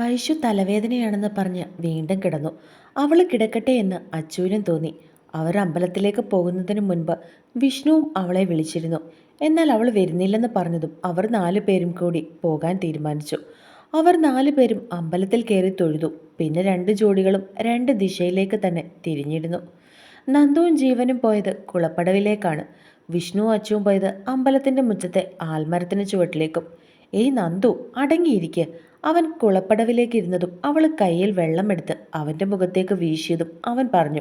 വൈശു തലവേദനയാണെന്ന് പറഞ്ഞ് വീണ്ടും കിടന്നു. അവൾ കിടക്കട്ടെ എന്ന് അച്ചുവിനും തോന്നി. അവർ അമ്പലത്തിലേക്ക് പോകുന്നതിന് മുൻപ് വിഷ്ണുവും അവളെ വിളിച്ചിരുന്നു. എന്നാൽ അവൾ വരുന്നില്ലെന്ന് പറഞ്ഞതും അവർ നാലു പേരും കൂടി പോകാൻ തീരുമാനിച്ചു. അവർ നാലു പേരും അമ്പലത്തിൽ കയറി തൊഴുതു. പിന്നെ രണ്ട് ജോഡികളും രണ്ട് ദിശയിലേക്ക് തന്നെ തിരിഞ്ഞിരുന്നു. നന്ദുവും ജീവനും പോയത് കുളപ്പടവിലേക്കാണ്. വിഷ്ണുവും അച്ചുവും പോയത് അമ്പലത്തിന്റെ മുറ്റത്തെ ആൽമരത്തിന് ചുവട്ടിലേക്കും. ഏയ് നന്ദു അടങ്ങിയിരിക്കുക അവൻ കുളപ്പടവിലേക്ക് ഇരുന്നതും അവൾ കയ്യിൽ വെള്ളമെടുത്ത് അവന്റെ മുഖത്തേക്ക് വീശിയതും അവൻ പറഞ്ഞു.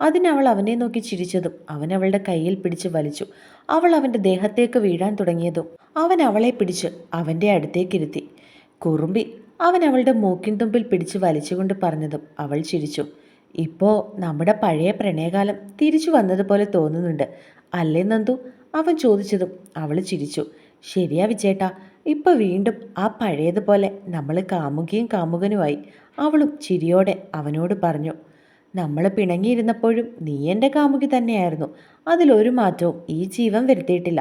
അതിനവൾ അവനെ നോക്കി ചിരിച്ചതും അവൻ അവളുടെ കയ്യിൽ പിടിച്ച് വലിച്ചു. അവൾ അവന്റെ ദേഹത്തേക്ക് വീഴാൻ തുടങ്ങിയതും അവൻ അവളെ പിടിച്ച് അവന്റെ അടുത്തേക്കിരുത്തി. കുറുമ്പി അവൻ അവളുടെ മൂക്കിൻ തുമ്പിൽ പിടിച്ച് വലിച്ചുകൊണ്ട് പറഞ്ഞതും അവൾ ചിരിച്ചു. ഇപ്പോൾ നമ്മുടെ പഴയ പ്രണയകാലം തിരിച്ചു വന്നതുപോലെ തോന്നുന്നുണ്ട്. അല്ലേ നന്ദു? അവൻ ചോദിച്ചതും അവൾ ചിരിച്ചു. ശരിയാ വിച്ചേട്ടാ ഇപ്പൊ വീണ്ടും ആ പഴയതുപോലെ നമ്മൾ കാമുകിയും കാമുകനുമായി അവളും ചിരിയോടെ അവനോട് പറഞ്ഞു നമ്മൾ പിണങ്ങിയിരുന്നപ്പോഴും നീ എന്റെ കാമുകി തന്നെയായിരുന്നു. അതിലൊരു മാറ്റവും ഈ ജീവൻ വരുത്തിയിട്ടില്ല.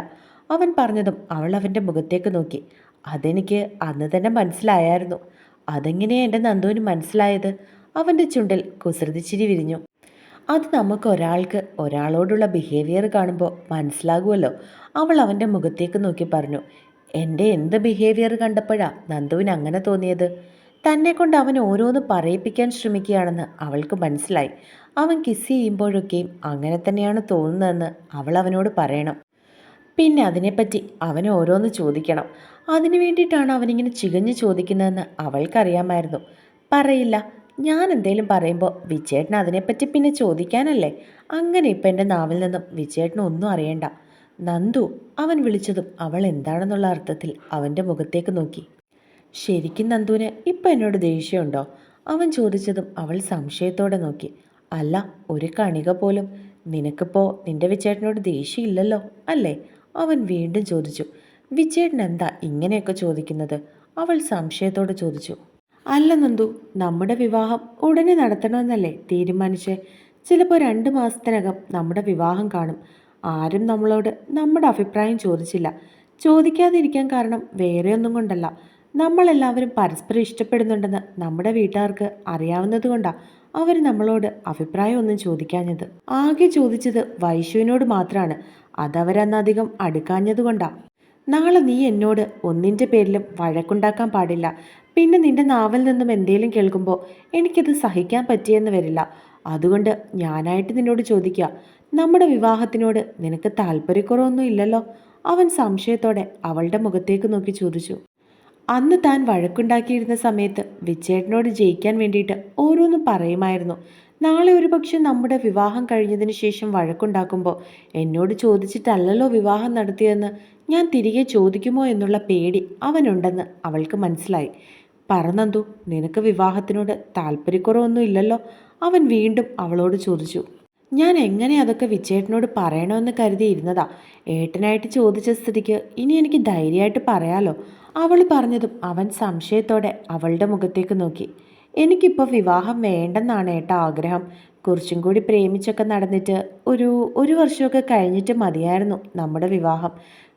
അവൻ പറഞ്ഞതും അവൾ അവന്റെ മുഖത്തേക്ക് നോക്കി. അതെനിക്ക് അന്ന് തന്നെ മനസ്സിലായായിരുന്നു. അതെങ്ങനെയാണ് എന്റെ നന്ദുവിന് മനസ്സിലായത്? അവന്റെ ചുണ്ടിൽ കുസൃതിച്ചിരി വിരിഞ്ഞു. അത് നമുക്ക് ഒരാൾക്ക് ഒരാളോടുള്ള ബിഹേവിയർ കാണുമ്പോൾ മനസ്സിലാകുമല്ലോ അവൾ അവന്റെ മുഖത്തേക്ക് നോക്കി പറഞ്ഞു. എന്റെ എന്ത് ബിഹേവിയർ കണ്ടപ്പോഴാ നന്ദുവിന് അങ്ങനെ തോന്നിയത്? തന്നെ കൊണ്ട് അവൻ ഓരോന്ന് പറയിപ്പിക്കാൻ ശ്രമിക്കുകയാണെന്ന് അവൾക്ക് മനസ്സിലായി. അവൻ കിസ് ചെയ്യുമ്പോഴൊക്കെയും അങ്ങനെ തന്നെയാണ് തോന്നുന്നതെന്ന് അവൾ അവനോട് പറയണം. പിന്നെ അതിനെപ്പറ്റി അവൻ ഓരോന്ന് ചോദിക്കണം. അതിനു വേണ്ടിയിട്ടാണ് അവനിങ്ങനെ ചികഞ്ഞു ചോദിക്കുന്നതെന്ന് അവൾക്കറിയാമായിരുന്നു. പറയില്ല ഞാൻ എന്തേലും പറയുമ്പോൾ വിജയേട്ടൻ അതിനെപ്പറ്റി പിന്നെ ചോദിക്കാനല്ലേ? അങ്ങനെ ഇപ്പം എന്റെ നാവിൽ നിന്നും വിജയേട്ടന് ഒന്നും അറിയണ്ട. നന്ദു അവൻ വിളിച്ചതും അവൾ എന്താണെന്നുള്ള അർത്ഥത്തിൽ അവന്റെ മുഖത്തേക്ക് നോക്കി. ശരിക്കും നന്ദുവിന് ഇപ്പം എന്നോട് ദേഷ്യമുണ്ടോ? അവൻ ചോദിച്ചതും അവൾ സംശയത്തോടെ നോക്കി. അല്ല ഒരു കണിക പോലും. നിനക്കിപ്പോൾ നിന്റെ വിച്ചേട്ടനോട് ദേഷ്യമില്ലല്ലോ അല്ലേ? അവൻ വീണ്ടും ചോദിച്ചു. വിച്ചേട്ടൻ എന്താ ഇങ്ങനെയൊക്കെ ചോദിക്കുന്നത്? അവൾ സംശയത്തോടെ ചോദിച്ചു. അല്ല നന്ദു നമ്മുടെ വിവാഹം ഉടനെ നടത്തണമെന്നല്ലേ തീരുമാനിച്ച്? ചിലപ്പോൾ രണ്ട് മാസത്തിനകം നമ്മുടെ വിവാഹം കാണും. ആരും നമ്മളോട് നമ്മുടെ അഭിപ്രായം ചോദിച്ചില്ല. ചോദിക്കാതിരിക്കാൻ കാരണം വേറെയൊന്നും കൊണ്ടല്ല. നമ്മളെല്ലാവരും പരസ്പരം ഇഷ്ടപ്പെടുന്നുണ്ടെന്ന് നമ്മുടെ വീട്ടുകാർക്ക് അറിയാവുന്നത് കൊണ്ടാണ് അവർ നമ്മളോട് അഭിപ്രായമൊന്നും ചോദിക്കാഞ്ഞത്. ആകെ ചോദിച്ചത് വൈശുവിനോട് മാത്രമാണ് അതവരന്നധികം അടുക്കാഞ്ഞതുകൊണ്ടാണ് നാളെ നീ എന്നോട് ഒന്നിന്റെ പേരിലും വഴക്കുണ്ടാക്കാൻ പാടില്ല. പിന്നെ നിന്റെ നാവിൽ നിന്നും എന്തേലും കേൾക്കുമ്പോൾ എനിക്കത് സഹിക്കാൻ പറ്റിയെന്ന് വരില്ല. അതുകൊണ്ട് ഞാനായിട്ട് നിന്നോട് ചോദിക്കുക നമ്മുടെ വിവാഹത്തിനോട് നിനക്ക് താല്പര്യക്കുറവൊന്നും ഇല്ലല്ലോ. അവൻ സംശയത്തോടെ അവളുടെ മുഖത്തേക്ക് നോക്കി ചോദിച്ചു. അന്ന് താൻ വഴക്കുണ്ടാക്കിയിരുന്ന സമയത്ത് വിച്ചേട്ടനോട് ജയിക്കാൻ വേണ്ടിയിട്ട് ഓരോന്നും പറയുമായിരുന്നു. നാളെ ഒരുപക്ഷെ നമ്മുടെ വിവാഹം കഴിഞ്ഞതിന് ശേഷം വഴക്കുണ്ടാക്കുമ്പോൾ എന്നോട് ചോദിച്ചിട്ടല്ലല്ലോ വിവാഹം നടത്തിയെന്ന് ഞാൻ തിരികെ ചോദിക്കുമോ എന്നുള്ള പേടി അവനുണ്ടെന്ന് അവൾക്ക് മനസ്സിലായി. പറന്നന്തു നിനക്ക് വിവാഹത്തിനോട് താല്പര്യക്കുറവൊന്നും ഇല്ലല്ലോ. അവൻ വീണ്ടും അവളോട് ചോദിച്ചു. ഞാൻ എങ്ങനെ അതൊക്കെ വിച്ചേട്ടനോട് പറയണമെന്ന് കരുതിയിരുന്നതാ ഏട്ടനായിട്ട് ചോദിച്ച സ്ഥിതിക്ക് ഇനി എനിക്ക് ധൈര്യമായിട്ട് പറയാലോ. അവൾ പറഞ്ഞതും അവൻ സംശയത്തോടെ അവളുടെ മുഖത്തേക്ക് നോക്കി. എനിക്കിപ്പോൾ വിവാഹം വേണ്ടെന്നാണ് ഏട്ട ആഗ്രഹം. കുറച്ചും കൂടി പ്രേമിച്ചൊക്കെ നടന്നിട്ട് ഒരു ഒരു വർഷമൊക്കെ കഴിഞ്ഞിട്ട് മതിയായിരുന്നു നമ്മുടെ വിവാഹം.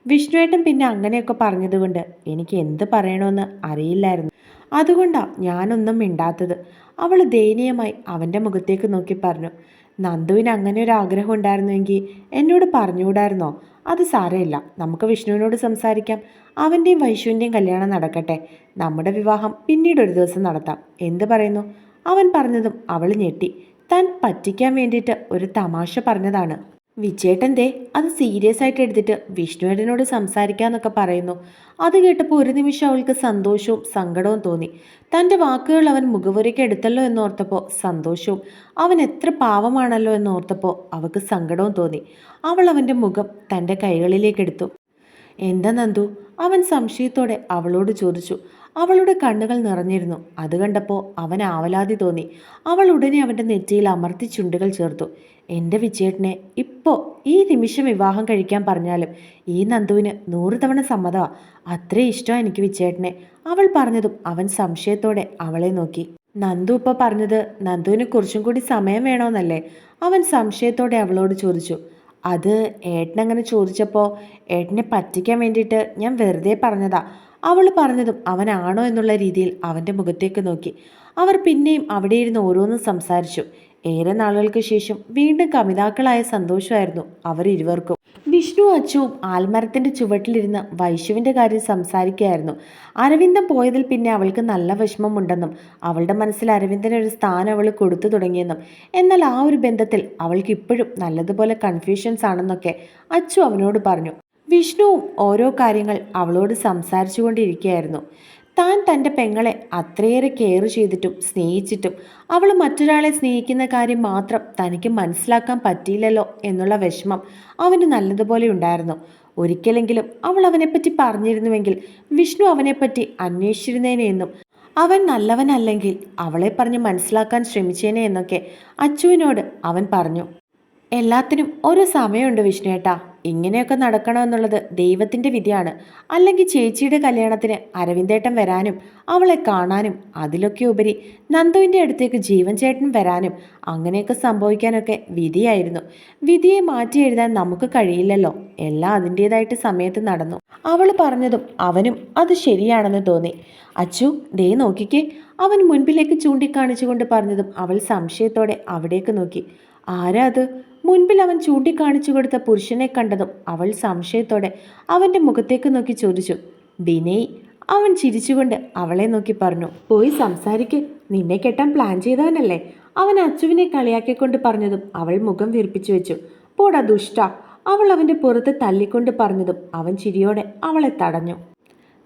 വിഷ്ണുവേട്ടൻ പിന്നെ അങ്ങനെയൊക്കെ പറഞ്ഞതുകൊണ്ട് എനിക്ക് എന്ത് പറയണമെന്ന് അറിയില്ലായിരുന്നു. അതുകൊണ്ടാണ് ഞാനൊന്നും മിണ്ടാത്തത്. അവൾ ദയനീയമായി അവന്റെ മുഖത്തേക്ക് നോക്കി പറഞ്ഞു. നന്ദുവിന് അങ്ങനെ ഒരു ആഗ്രഹം ഉണ്ടായിരുന്നുവെങ്കിൽ എന്നോട് പറഞ്ഞുകൂടായിരുന്നോ? അത് സാരമില്ല. നമുക്ക് വിഷ്ണുവിനോട് സംസാരിക്കാം. അവന്റെയും വൈശുവിന്റെയും കല്യാണം നടക്കട്ടെ. നമ്മുടെ വിവാഹം പിന്നീട് ഒരു ദിവസം നടത്താം. എന്ത് പറയുന്നു? അവൻ പറഞ്ഞതും അവൾ ഞെട്ടി. താൻ പറ്റിക്കാൻ വേണ്ടിയിട്ട് ഒരു തമാശ പറഞ്ഞതാണ്. വിജേട്ടൻ ദേ അത് സീരിയസ് ആയിട്ട് എടുത്തിട്ട് വിഷ്ണുവേട്ടനോട് സംസാരിക്കാന്നൊക്കെ പറയുന്നു. അത് കേട്ടപ്പോൾ ഒരു നിമിഷം അവൾക്ക് സന്തോഷവും സങ്കടവും തോന്നി. തന്റെ വാക്കുകൾ അവൻ മുഖവുരയ്ക്ക് എടുത്തല്ലോ എന്നോർത്തപ്പോൾ സന്തോഷവും അവൻ എത്ര പാവമാണല്ലോ എന്നോർത്തപ്പോൾ അവൾക്ക് സങ്കടവും തോന്നി. അവൾ അവന്റെ മുഖം തന്റെ കൈകളിലേക്ക് എടുത്തു. എന്താ നന്ദു? അവൻ സംശയത്തോടെ അവളോട് ചോദിച്ചു. അവളുടെ കണ്ണുകൾ നിറഞ്ഞിരുന്നു. അത് കണ്ടപ്പോൾ അവൻ ആവലാതി തോന്നി. അവൾ ഉടനെ അവന്റെ നെറ്റിയിൽ അമർത്തി ചുണ്ടുകൾ ചേർത്തു. എന്റെ വിജയേട്ടനെ ഇപ്പോൾ ഈ നിമിഷം വിവാഹം കഴിക്കാൻ പറഞ്ഞാലും ഈ നന്ദുവിന് നൂറ് തവണ സമ്മതമാണ് അത്രേ ഇഷ്ടമാണ് എനിക്ക് വിജയേട്ടനെ. അവൾ പറഞ്ഞതും അവൻ സംശയത്തോടെ അവളെ നോക്കി. നന്ദു ഇപ്പോൾ പറഞ്ഞത് നന്ദുവിന് കുറച്ചും കൂടി സമയം വേണമെന്നല്ലേ അവൻ സംശയത്തോടെ അവളോട് ചോദിച്ചു. അത് ഏട്ടനങ്ങനെ ചോദിച്ചപ്പോൾ ഏട്ടനെ പറ്റിക്കാൻ വേണ്ടിയിട്ട് ഞാൻ വെറുതെ പറഞ്ഞതാ. അവൾ പറഞ്ഞതും അവനാണോ എന്നുള്ള രീതിയിൽ അവന്റെ മുഖത്തേക്ക് നോക്കി. അവർ പിന്നെയും അവിടെ ഇരുന്ന് ഓരോന്നും സംസാരിച്ചു. ഏറെ നാളുകൾക്ക് ശേഷം വീണ്ടും കമിതാക്കളായ സന്തോഷമായിരുന്നു അവർ ഇരുവർക്കും. വിഷ്ണു അച്ചുവും ആൽമരത്തിന്റെ ചുവട്ടിലിരുന്ന് വൈശുവിന്റെ കാര്യം സംസാരിക്കുകയായിരുന്നു. അരവിന്ദൻ പോയതിൽ പിന്നെ അവൾക്ക് നല്ല വിഷമമുണ്ടെന്നും അവളുടെ മനസ്സിൽ അരവിന്ദന് ഒരു സ്ഥാനം അവൾ കൊടുത്തു തുടങ്ങിയെന്നും എന്നാൽ ആ ഒരു ബന്ധത്തിൽ അവൾക്ക് ഇപ്പോഴും നല്ലതുപോലെ കൺഫ്യൂഷൻസ് ആണെന്നൊക്കെ അച്ചു അവനോട് പറഞ്ഞു. വിഷ്ണുവും ഓരോ കാര്യങ്ങൾ അവളോട് സംസാരിച്ചുകൊണ്ടിരിക്കുകയായിരുന്നു താൻ തന്റെ പെങ്ങളെ അത്രയേറെ കെയർ ചെയ്തിട്ടും സ്നേഹിച്ചിട്ടും അവൾ മറ്റൊരാളെ സ്നേഹിക്കുന്ന കാര്യം മാത്രം തനിക്ക് മനസ്സിലാക്കാൻ പറ്റിയില്ലല്ലോ എന്നുള്ള വിഷമം അവന് നല്ലതുപോലെ ഉണ്ടായിരുന്നു. ഒരിക്കലെങ്കിലും അവൾ അവനെപ്പറ്റി പറഞ്ഞിരുന്നുവെങ്കിൽ വിഷ്ണു അവനെപ്പറ്റി അന്വേഷിച്ചിരുന്നേനെ എന്നും അവൻ നല്ലവനല്ലെങ്കിൽ അവളെ പറഞ്ഞ് മനസ്സിലാക്കാൻ ശ്രമിച്ചേനെ എന്നൊക്കെ അച്ചുവിനോട് അവൻ പറഞ്ഞു. എല്ലാത്തിനും ഒരു സമയമുണ്ട് വിഷ്ണുവേട്ടാ ഇങ്ങനെയൊക്കെ നടക്കണമെന്നുള്ളത് ദൈവത്തിന്റെ വിധിയാണ്. അല്ലെങ്കിൽ ചേച്ചിയുടെ കല്യാണത്തിന് അരവിന്ദേട്ടൻ വരാനും അവളെ കാണാനും അതിലൊക്കെ ഉപരി നന്ദുവിന്റെ അടുത്തേക്ക് ജീവൻ ചേട്ടൻ വരാനും അങ്ങനെയൊക്കെ സംഭവിക്കാനൊക്കെ വിധിയായിരുന്നു. വിധിയെ മാറ്റി എഴുതാൻ നമുക്ക് കഴിയില്ലല്ലോ. എല്ലാം അതിന്റേതായിട്ട് സമയത്ത് നടന്നു. അവൾ പറഞ്ഞതും അവനും അത് ശരിയാണെന്ന് തോന്നി. അച്ചു ദേ നോക്കിക്കേ. അവൻ മുൻപിലേക്ക് ചൂണ്ടിക്കാണിച്ചുകൊണ്ട് പറഞ്ഞതും അവൾ സംശയത്തോടെ അവിടേക്ക് നോക്കി. ആരാ അത്? മുൻപിൽ അവൻ ചൂണ്ടിക്കാണിച്ചു കൊടുത്ത പുരുഷനെ കണ്ടതും അവൾ സംശയത്തോടെ അവന്റെ മുഖത്തേക്ക് നോക്കി ചോദിച്ചു ബിനയ് അവൻ ചിരിച്ചുകൊണ്ട് അവളെ നോക്കി പറഞ്ഞു പോയി സംസാരിക്ക് നിന്നെ കെട്ടാൻ പ്ലാൻ ചെയ്തവനല്ലേ? അവൻ അച്ചുവിനെ കളിയാക്കിക്കൊണ്ട് പറഞ്ഞതും അവൾ മുഖം വീർപ്പിച്ചു വെച്ചു പോടാ ദുഷ്ട അവൾ അവന്റെ പുറത്ത് തല്ലിക്കൊണ്ട് പറഞ്ഞതും അവൻ ചിരിയോടെ അവളെ തടഞ്ഞു.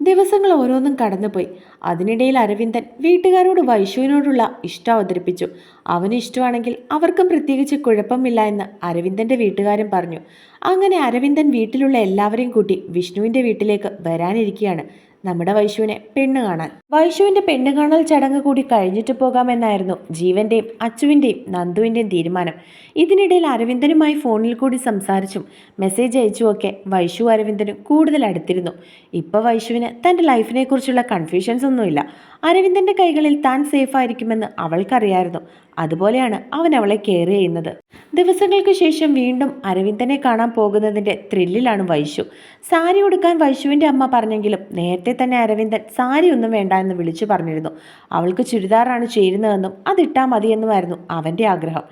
ദിവസങ്ങൾ ഓരോന്നും കടന്നുപോയി. അതിനിടയിൽ അരവിന്ദൻ വീട്ടുകാരോട് വൈഷുവിനോടുള്ള ഇഷ്ടം അവതരിപ്പിച്ചു. അവന് ഇഷ്ടമാണെങ്കിൽ അവർക്കും പ്രത്യേകിച്ച് കുഴപ്പമില്ല എന്ന് അരവിന്ദന്റെ വീട്ടുകാരും പറഞ്ഞു. അങ്ങനെ അരവിന്ദൻ വീട്ടിലുള്ള എല്ലാവരെയും കൂട്ടി വിഷ്ണുവിന്റെ വീട്ടിലേക്ക് വരാനിരിക്കുകയാണ്. നമ്മുടെ വൈശുവിനെ പെണ്ണ് കാണാൻ. വൈശുവിന്റെ പെണ്ണ് കാണൽ ചടങ്ങ് കൂടി കഴിഞ്ഞിട്ട് പോകാമെന്നായിരുന്നു ജീവന്റെയും അച്ചുവിന്റെയും നന്ദുവിന്റെയും തീരുമാനം. ഇതിനിടയിൽ അരവിന്ദനുമായി ഫോണിൽ കൂടി സംസാരിച്ചും മെസ്സേജ് അയച്ചുമൊക്കെ വൈശു അരവിന്ദനും കൂടുതൽ അടുത്തിരുന്നു. ഇപ്പോൾ വൈശുവിന് തന്റെ ലൈഫിനെക്കുറിച്ചുള്ള കൺഫ്യൂഷൻസ് ഒന്നുമില്ല. അരവിന്ദന്റെ കൈകളിൽ താൻ സേഫായിരിക്കുമെന്ന് അവൾക്കറിയായിരുന്നു. അതുപോലെയാണ് അവൻ അവളെ കെയർ ചെയ്യുന്നത്. ദിവസങ്ങൾക്ക് ശേഷം വീണ്ടും അരവിന്ദനെ കാണാൻ പോകുന്നതിന്റെ ത്രില്ലിലാണ് വൈശു. സാരി ഉടുക്കാൻ വൈശുവിന്റെ അമ്മ പറഞ്ഞെങ്കിലും നേരത്തെ തന്നെ അരവിന്ദൻ സാരി ഒന്നും വേണ്ട എന്ന് വിളിച്ചു പറഞ്ഞിരുന്നു. അവൾക്ക് ചുരിദാറാണ് ചേരുന്നതെന്നും അതിട്ടാൽ മതിയെന്നുമായിരുന്നു അവന്റെ ആഗ്രഹം.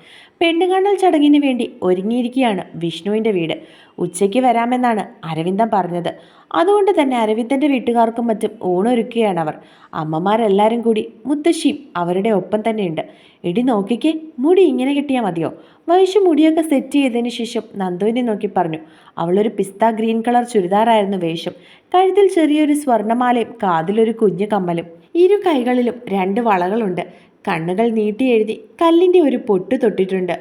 പെണ്ണുകാണൽ ചടങ്ങിന് വേണ്ടി ഒരുങ്ങിയിരിക്കുകയാണ് വിഷ്ണുവിന്റെ വീട്. ഉച്ചയ്ക്ക് വരാമെന്നാണ് അരവിന്ദൻ പറഞ്ഞത്. അതുകൊണ്ട് തന്നെ അരവിന്ദന്റെ വീട്ടുകാർക്കും മറ്റും ഊണൊരുക്കുകയാണ് അവർ. അമ്മമാരെല്ലാവരും കൂടി മുത്തശ്ശിയും അവരുടെ ഒപ്പം തന്നെയുണ്ട്. ഇടി നോക്കിക്കേ മുടി ഇങ്ങനെ കിട്ടിയാൽ മതിയോ? വൈശു മുടിയൊക്കെ സെറ്റ് ചെയ്തതിന് ശേഷം നന്ദുവിനെ നോക്കി പറഞ്ഞു. അവളൊരു പിസ്ത ഗ്രീൻ കളർ ചുരിദാറായിരുന്നു വേഷം. കഴുത്തിൽ ചെറിയൊരു സ്വർണമാലയും കാതിലൊരു കുഞ്ഞു കമ്മലും. ഇരു കൈകളിലും രണ്ട് വളകളുണ്ട്. കണ്ണുകൾ നീട്ടി എഴുതി കല്ലിന്റെ ഒരു പൊട്ട് തൊട്ടിട്ടുണ്ട്.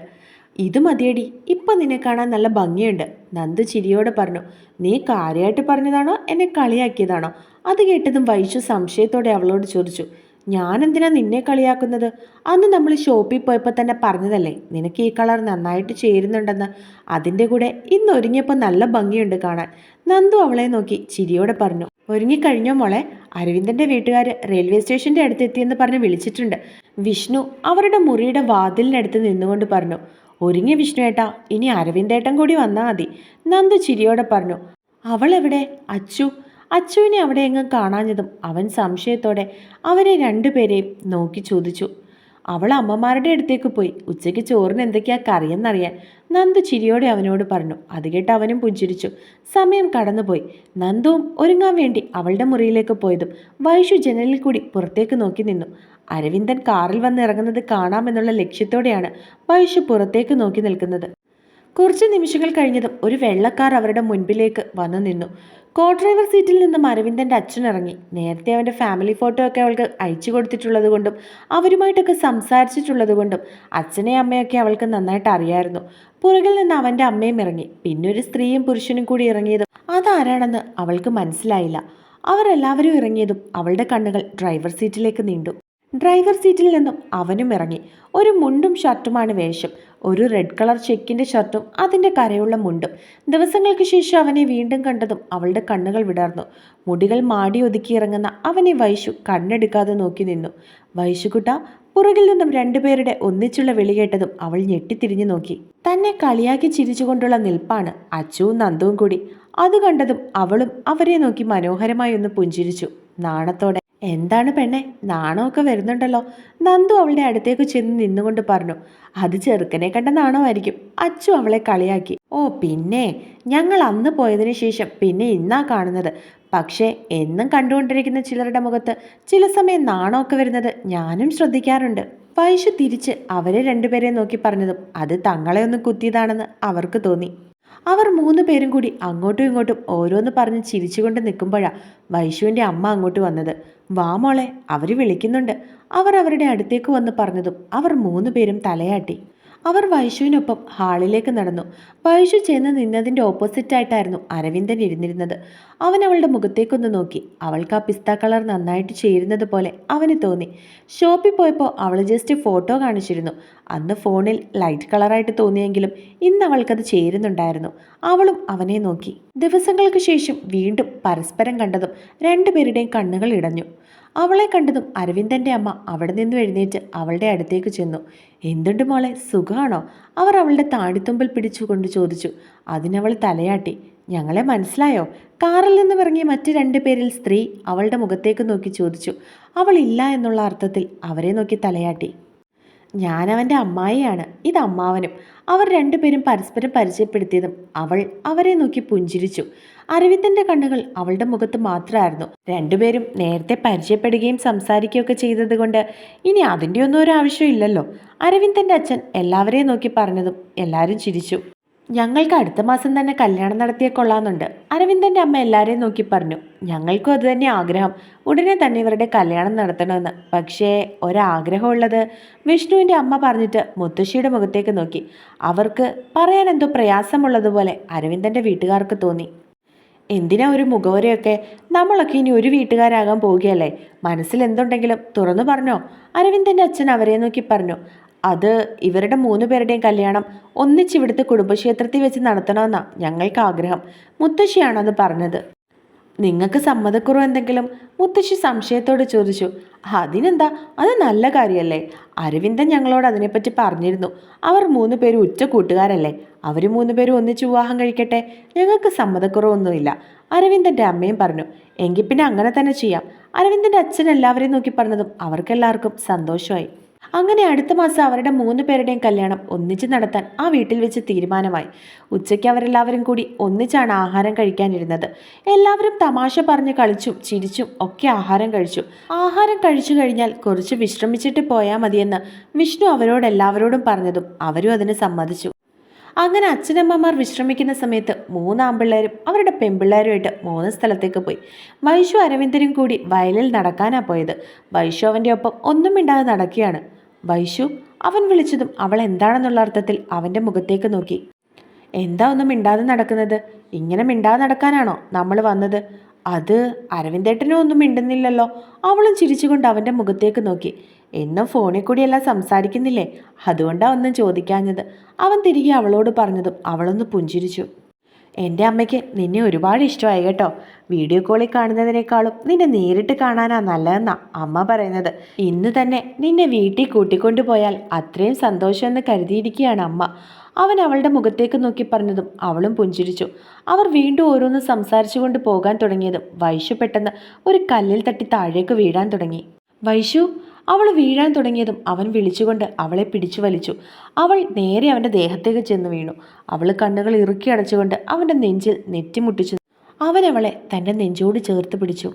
ഇത് മതിയടി ഇപ്പം നിന്നെ കാണാൻ നല്ല ഭംഗിയുണ്ട് നന്ദു ചിരിയോടെ പറഞ്ഞു. നീ കാര്യമായിട്ട് പറഞ്ഞതാണോ? എന്നെ കളിയാക്കിയതാണോ? അത് കേട്ടതും വൈശു സംശയത്തോടെ അവളോട് ചോദിച്ചു. ഞാൻ എന്തിനാ നിന്നെ കളിയാക്കുന്നത്? അന്ന് നമ്മൾ ഷോപ്പിൽ പോയപ്പോൾ തന്നെ പറഞ്ഞതല്ലേ നിനക്ക് ഈ കളർ നന്നായിട്ട് ചേരുന്നുണ്ടെന്ന്. അതിന്റെ കൂടെ ഇന്ന് ഒരുങ്ങിയപ്പോൾ നല്ല ഭംഗിയുണ്ട് കാണാൻ. നന്ദു അവളെ നോക്കി ചിരിയോടെ പറഞ്ഞു. ഒരുങ്ങിക്കഴിഞ്ഞോ മോളെ? അരവിന്ദന്റെ വീട്ടുകാർ റെയിൽവേ സ്റ്റേഷന്റെ അടുത്ത് എത്തിയെന്ന് പറഞ്ഞ് വിളിച്ചിട്ടുണ്ട്. വിഷ്ണു അവരുടെ മുറിയുടെ വാതിലിനടുത്ത് നിന്നുകൊണ്ട് പറഞ്ഞു ഒരുങ്ങിയ വിഷ്ണു ഏട്ടാ ഇനി അരവിന്ദേട്ടൻ കൂടി വന്നാൽ മതി. നന്ദു ചിരിയോടെ പറഞ്ഞു അവൾ എവിടെ? അച്ചു. അച്ചുവിനെ അവിടെ എങ്ങും കാണാഞ്ഞതും അവൻ സംശയത്തോടെ അവരെ രണ്ടുപേരെയും നോക്കി ചോദിച്ചു അവൾ അമ്മമാരുടെ അടുത്തേക്ക് പോയി ഉച്ചയ്ക്ക് ചോറിന് എന്തൊക്കെയാ കറിയെന്നറിയാൻ? നന്ദു ചിരിയോടെ അവനോട് പറഞ്ഞു. അത് കേട്ട് അവനും പുഞ്ചിരിച്ചു. സമയം കടന്നുപോയി. നന്ദുവും ഒരുങ്ങാൻ വേണ്ടി അവളുടെ മുറിയിലേക്ക് പോയതും വൈഷു ജനലിൽ കൂടി പുറത്തേക്ക് നോക്കി നിന്നു. അരവിന്ദൻ കാറിൽ വന്ന് ഇറങ്ങുന്നത് കാണാമെന്നുള്ള ലക്ഷ്യത്തോടെയാണ് വൈഷു പുറത്തേക്ക് നോക്കി നിൽക്കുന്നത്. കുറച്ച് നിമിഷങ്ങൾ കഴിഞ്ഞതും ഒരു വെള്ളക്കാർ അവരുടെ മുൻപിലേക്ക് വന്നു നിന്നു. കോ ഡ്രൈവർ സീറ്റിൽ നിന്നും അരവിന്ദന്റെ അച്ഛൻ ഇറങ്ങി. നേരത്തെ അവന്റെ ഫാമിലി ഫോട്ടോ ഒക്കെ അവൾക്ക് അയച്ചു കൊടുത്തിട്ടുള്ളത് കൊണ്ടും അവരുമായിട്ടൊക്കെ സംസാരിച്ചിട്ടുള്ളത് കൊണ്ടും അച്ഛനെയും അമ്മയൊക്കെ അവൾക്ക് നന്നായിട്ട് അറിയായിരുന്നു. പുറകിൽ നിന്ന് അവന്റെ അമ്മയും ഇറങ്ങി. പിന്നെ ഒരു സ്ത്രീയും പുരുഷനും കൂടി ഇറങ്ങിയതും അതാരാണെന്ന് അവൾക്ക് മനസ്സിലായില്ല. അവരെല്ലാവരും ഇറങ്ങിയതും അവളുടെ കണ്ണുകൾ ഡ്രൈവർ സീറ്റിലേക്ക് നീണ്ടു. ഡ്രൈവർ സീറ്റിൽ നിന്നും അവനും ഇറങ്ങി. ഒരു മുണ്ടും ഷർട്ടുമാണ് വേഷം. ഒരു റെഡ് കളർ ചെക്കിന്റെ ഷർട്ടും അതിന്റെ കരയുള്ള മുണ്ടും. ദിവസങ്ങൾക്ക് ശേഷം അവനെ വീണ്ടും കണ്ടതും അവളുടെ കണ്ണുകൾ വിടർന്നു. മുടികൾ മാടി ഒതുക്കി ഇറങ്ങുന്ന അവനെ വൈശു കണ്ണെടുക്കാതെ നോക്കി നിന്നു. വൈശുകുട്ട പുറകിൽ നിന്നും രണ്ടുപേരുടെ ഒന്നിച്ചുള്ള വിളി കേട്ടതും അവൾ ഞെട്ടിത്തിരിഞ്ഞു നോക്കി. തന്നെ കളിയാക്കി ചിരിച്ചുകൊണ്ടുള്ള നിൽപ്പാണ് അച്ചുവും നന്ദുവും കൂടി. അത് കണ്ടതും അവളും അവരെ നോക്കി മനോഹരമായി ഒന്ന് പുഞ്ചിരിച്ചു. നാണത്തോടെ എന്താണ് പെണ്ണെ? നാണമൊക്കെ വരുന്നുണ്ടല്ലോ. നന്ദു അവളുടെ അടുത്തേക്ക് ചെന്ന് നിന്നുകൊണ്ട് പറഞ്ഞു അത് ചെറുക്കനെ കണ്ട നാണമായിരിക്കും. അച്ചു അവളെ കളിയാക്കി ഓ പിന്നെ ഞങ്ങൾ അന്ന് പോയതിന് ശേഷം പിന്നെ ഇന്നാ കാണുന്നത്. പക്ഷേ എന്നും കണ്ടുകൊണ്ടിരിക്കുന്ന ചിലരുടെ മുഖത്ത് ചില സമയം നാണമൊക്കെ വരുന്നത് ഞാനും ശ്രദ്ധിക്കാറുണ്ട്. വൈശു തിരിച്ച് അവരെ രണ്ടുപേരെ നോക്കി പറഞ്ഞതും അത് തങ്ങളെ ഒന്ന് കുത്തിയതാണെന്ന് അവർക്ക് തോന്നി. അവർ മൂന്ന് പേരും കൂടി അങ്ങോട്ടും ഇങ്ങോട്ടും ഓരോന്ന് പറഞ്ഞ് ചിരിച്ചുകൊണ്ട് നിൽക്കുമ്പോഴാണ് വൈഷുവിന്റെ അമ്മ അങ്ങോട്ട് വന്നത്. വാ മോളെ അവർ വിളിക്കുന്നുണ്ട്. അവർ അവരുടെ അടുത്തേക്ക് വന്ന് പറഞ്ഞതും അവർ മൂന്ന് പേരും തലയാട്ടി. അവർ വൈഷുവിനൊപ്പം ഹാളിലേക്ക് നടന്നു. വൈഷു ചെന്ന് നിന്നതിന്റെ ഓപ്പോസിറ്റായിട്ടായിരുന്നു അരവിന്ദൻ ഇരുന്നിരുന്നത്. അവൻ അവളുടെ മുഖത്തേക്കൊന്ന് നോക്കി. അവൾക്ക് ആ പിസ്ത കളർ നന്നായിട്ട് ചേരുന്നത് പോലെ അവന് തോന്നി. ഷോപ്പിൽ പോയപ്പോൾ അവൾ ജസ്റ്റ് ഫോട്ടോ കാണിച്ചിരുന്നു. അന്ന് ഫോണിൽ ലൈറ്റ് കളറായിട്ട് തോന്നിയെങ്കിലും ഇന്ന് അവൾക്കത് ചേരുന്നുണ്ടായിരുന്നു. അവളും അവനെ നോക്കി. ദിവസങ്ങൾക്ക് ശേഷം വീണ്ടും പരസ്പരം കണ്ടതും രണ്ടുപേരുടെയും കണ്ണുകൾ ഇടഞ്ഞു. അവളെ കണ്ടതും അരവിന്ദന്റെ അമ്മ അവിടെ നിന്നും എഴുന്നേറ്റ് അവളുടെ അടുത്തേക്ക് ചെന്നു. എന്തുണ്ട് മോളെ സുഖമാണോ അവർ അവളുടെ താടിത്തുമ്പിൽ പിടിച്ചുകൊണ്ട് ചോദിച്ചു. അതിനവൾ തലയാട്ടി. ഞങ്ങളെ മനസ്സിലായോ? കാറിൽ നിന്ന് ഇറങ്ങിയ മറ്റു രണ്ട് പേരിൽ സ്ത്രീ അവളുടെ മുഖത്തേക്ക് നോക്കി ചോദിച്ചു. അവൾ ഇല്ല എന്നുള്ള അർത്ഥത്തിൽ അവരെ നോക്കി തലയാട്ടി. ഞാനവന്റെ അമ്മായിയാണ് ഇത് അമ്മാവനും. അവർ രണ്ടുപേരും പരസ്പരം പരിചയപ്പെടുത്തിയതും അവൾ അവരെ നോക്കി പുഞ്ചിരിച്ചു. അരവിന്ദന്റെ കണ്ണുകൾ അവളുടെ മുഖത്ത് മാത്രമായിരുന്നു. രണ്ടുപേരും നേരത്തെ പരിചയപ്പെടുകയും സംസാരിക്കുകയൊക്കെ ചെയ്തതുകൊണ്ട് ഇനി അതിന്റെ ഒന്നും ഒരു ആവശ്യമില്ലല്ലോ അരവിന്ദന്റെ അച്ഛൻ എല്ലാവരെയും നോക്കി പറഞ്ഞതും എല്ലാവരും ചിരിച്ചു. ഞങ്ങൾക്ക് അടുത്ത മാസം തന്നെ കല്യാണം നടത്തിയ കൊള്ളാമെന്നുണ്ട്. അരവിന്ദന്റെ അമ്മ എല്ലാവരെയും നോക്കി പറഞ്ഞു ഞങ്ങൾക്കും അത് തന്നെ ആഗ്രഹം. ഉടനെ തന്നെ ഇവരുടെ കല്യാണം നടത്തണമെന്ന്. പക്ഷേ ഒരാഗ്രഹമുള്ളത്. വിഷ്ണുവിന്റെ അമ്മ പറഞ്ഞിട്ട് മുത്തശ്ശിയുടെ മുഖത്തേക്ക് നോക്കി. അവർക്ക് പറയാൻ എന്തോ പ്രയാസമുള്ളതുപോലെ അരവിന്ദന്റെ വീട്ടുകാർക്ക് തോന്നി. എന്തിനാ ഒരു മുഖവരയൊക്കെ? നമ്മളൊക്കെ ഇനി ഒരു വീട്ടുകാരാകാൻ പോവുകയല്ലേ? മനസ്സിൽ എന്തുണ്ടെങ്കിലും തുറന്നു പറഞ്ഞോ? അരവിന്ദന്റെ അച്ഛൻ അവരെ നോക്കി പറഞ്ഞു അത് ഇവരുടെ മൂന്ന് പേരുടെയും കല്യാണം ഒന്നിച്ചിവിടുത്തെ കുടുംബക്ഷേത്രത്തിൽ വെച്ച് നടത്തണമെന്നാണ് ഞങ്ങൾക്ക് ആഗ്രഹം. മുത്തശ്ശിയാണ് അത് പറഞ്ഞത്. നിങ്ങൾക്ക് സമ്മതക്കുറവ് എന്തെങ്കിലും? മുത്തശ്ശി സംശയത്തോട് ചോദിച്ചു. അതിനെന്താ? അത് നല്ല കാര്യമല്ലേ അരവിന്ദൻ ഞങ്ങളോട് അതിനെപ്പറ്റി പറഞ്ഞിരുന്നു. അവർ മൂന്ന് പേരും ഉച്ച കൂട്ടുകാരല്ലേ? അവർ മൂന്ന് പേരും ഒന്നിച്ച് വിവാഹം കഴിക്കട്ടെ? ഞങ്ങൾക്ക് സമ്മതക്കുറവൊന്നുമില്ല. അരവിന്ദന്റെ അമ്മയും പറഞ്ഞു. എങ്കിൽ പിന്നെ അങ്ങനെ തന്നെ ചെയ്യാം. അരവിന്ദന്റെ അച്ഛൻ എല്ലാവരെയും നോക്കി പറഞ്ഞതും അവർക്കെല്ലാവർക്കും സന്തോഷമായി. അങ്ങനെ അടുത്ത മാസം അവരുടെ മൂന്ന് പേരുടെയും കല്യാണം ഒന്നിച്ച് നടത്താൻ ആ വീട്ടിൽ വെച്ച് തീരുമാനമായി. ഉച്ചയ്ക്ക് അവരെല്ലാവരും കൂടി ഒന്നിച്ചാണ് ആഹാരം കഴിക്കാനിരുന്നത്. എല്ലാവരും തമാശ പറഞ്ഞ് കളിച്ചും ചിരിച്ചും ഒക്കെ ആഹാരം കഴിച്ചു. ആഹാരം കഴിച്ചു കഴിഞ്ഞാൽ കുറച്ച് വിശ്രമിച്ചിട്ട് പോയാൽ മതിയെന്ന് വിഷ്ണു അവരോട് എല്ലാവരോടും പറഞ്ഞതും അവരും അതിന് സമ്മതിച്ചു. അങ്ങനെ അച്ഛനമ്മമാർ വിശ്രമിക്കുന്ന സമയത്ത് മൂന്ന് ആമ്പിള്ളേരും അവരുടെ പെൺപിള്ളേരുമായിട്ട് മൂന്ന് സ്ഥലത്തേക്ക് പോയി. വൈഷു അരവിന്ദനും കൂടി വയലിൽ നടക്കാനാണ് പോയത്. വൈഷു അവന്റെ ഒപ്പം ഒന്നും മിണ്ടാതെ നടക്കുകയാണ്. വൈശു അവൻ വിളിച്ചതും അവൾ എന്താണെന്നുള്ള അർത്ഥത്തിൽ അവന്റെ മുഖത്തേക്ക് നോക്കി. എന്താ ഒന്നും മിണ്ടാതെ നടക്കുന്നത്? ഇങ്ങനെ മിണ്ടാതെ നടക്കാനാണോ നമ്മൾ വന്നത്? അത് അരവിന്ദേട്ടനും ഒന്നും മിണ്ടുന്നില്ലല്ലോ. അവളും ചിരിച്ചുകൊണ്ട് അവന്റെ മുഖത്തേക്ക് നോക്കി. എന്നും ഫോണിൽ കൂടിയെല്ലാം സംസാരിക്കുന്നില്ലേ? അതുകൊണ്ടാണ് ഒന്നും ചോദിക്കാഞ്ഞത്. അവൻ തിരികെ അവളോട് പറഞ്ഞതും അവളൊന്ന് പുഞ്ചിരിച്ചു. എന്റെ അമ്മയ്ക്ക് നിന്നെ ഒരുപാട് ഇഷ്ടമായി കേട്ടോ. വീഡിയോ കോളിൽ കാണുന്നതിനേക്കാളും നിന്നെ നേരിട്ട് കാണാനാ നല്ലതെന്നാ അമ്മ പറയുന്നത്. ഇന്ന് തന്നെ നിന്നെ വീട്ടിൽ കൂട്ടിക്കൊണ്ടു പോയാൽ അത്രയും സന്തോഷമെന്ന് കരുതിയിരിക്കുകയാണ് അമ്മ. അവൻ അവളുടെ മുഖത്തേക്ക് നോക്കി പറഞ്ഞതും അവളും പുഞ്ചിരിച്ചു. അവർ വീണ്ടും ഓരോന്ന് സംസാരിച്ചുകൊണ്ട് പോകാൻ തുടങ്ങിയതും വൈശു പെട്ടെന്ന് ഒരു കല്ലിൽ തട്ടി താഴേക്ക് വീഴാൻ തുടങ്ങി. വൈശു അവൾ വീഴാൻ തുടങ്ങിയതും അവൻ വിളിച്ചുകൊണ്ട് അവളെ പിടിച്ചു വലിച്ചു. അവൾ നേരെ അവന്റെ ദേഹത്തേക്ക് ചെന്ന് വീണു. അവൾ കണ്ണുകൾ ഇറുക്കി അടച്ചുകൊണ്ട് അവന്റെ നെഞ്ചിൽ നെറ്റിമുട്ടിച്ചു. അവനവളെ തന്റെ നെഞ്ചോട് ചേർത്ത് പിടിച്ചു.